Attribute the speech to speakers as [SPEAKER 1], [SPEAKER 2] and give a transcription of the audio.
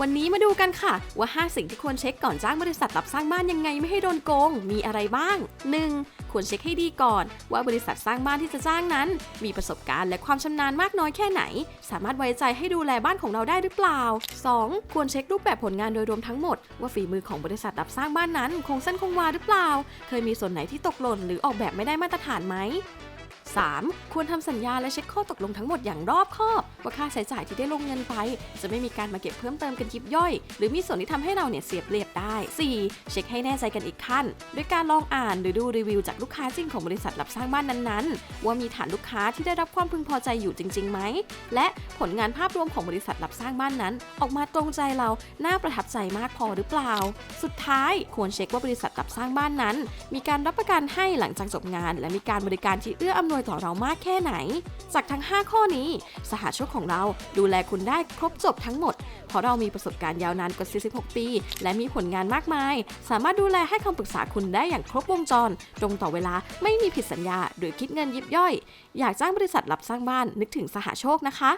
[SPEAKER 1] วันนี้มาดูกันค่ะ ว่า 5 สิ่งที่ควรเช็คก่อนจ้างบริษัทรับสร้างบ้านยังไงไม่ให้โดนโกง มีอะไรบ้าง 1. ควรเช็คให้ดีก่อน ว่าบริษัทสร้างบ้านที่จะจ้างนั้น มีประสบการณ์และความชำนาญมากน้อยแค่ไหน สามารถไว้ใจให้ดูแลบ้านของเราได้หรือเปล่า 2. ควรเช็ครูปแบบผลงานโดยรวมทั้งหมด ว่าฝีมือของบริษัทรับสร้างบ้านนั้นคงเส้นคงวาหรือเปล่า เคยมีส่วนไหนที่ตกหล่นหรือออกแบบไม่ได้มาตรฐานไหม 3. ควรทำสัญญาและเช็คข้อตกลงทั้งหมดอย่างรอบคอบ ว่าค่าใช้จ่ายที่ได้ลงเงินไป จะไม่มีการมาเก็บเพิ่มเติมกันยิบย่อย หรือมีส่วนที่ทำให้เราเนี่ยเสียเปรียบได้ 4. เช็คให้แน่ใจกันอีกขั้นด้วยการลองอ่านหรือดูรีวิวจากลูกค้าจริงของบริษัทรับสร้างบ้านนั้นๆ ว่ามีฐานลูกค้าที่ได้รับความพึงพอใจอยู่จริงๆไหมและผลงานภาพรวมของบริษัทรับสร้างบ้านนั้น ออกมาตรงใจเราน่าประทับใจมากพอหรือเปล่า สุดท้ายควรเช็คว่าบริษัทรับสร้างบ้านนั้น มีการรับประกันให้หลังจากจบงาน และมีการบริการที่เอื้ออำนวยต่อเรามากแค่ไหน จากทั้ง 5 ข้อนี้ สหโชคของเราดูแลคุณได้ครบจบทั้งหมด เพราะเรามีประสบการณ์ยาวนานกว่า 46 ปี และมีผลงานมากมาย สามารถดูแลให้คำปรึกษาคุณได้อย่างครบวงจร ตรงต่อเวลาไม่มีผิดสัญญา หรือคิดเงินยิบย่อย อยากจ้างบริษัทรับสร้างบ้านนึกถึงสหโชคนะคะ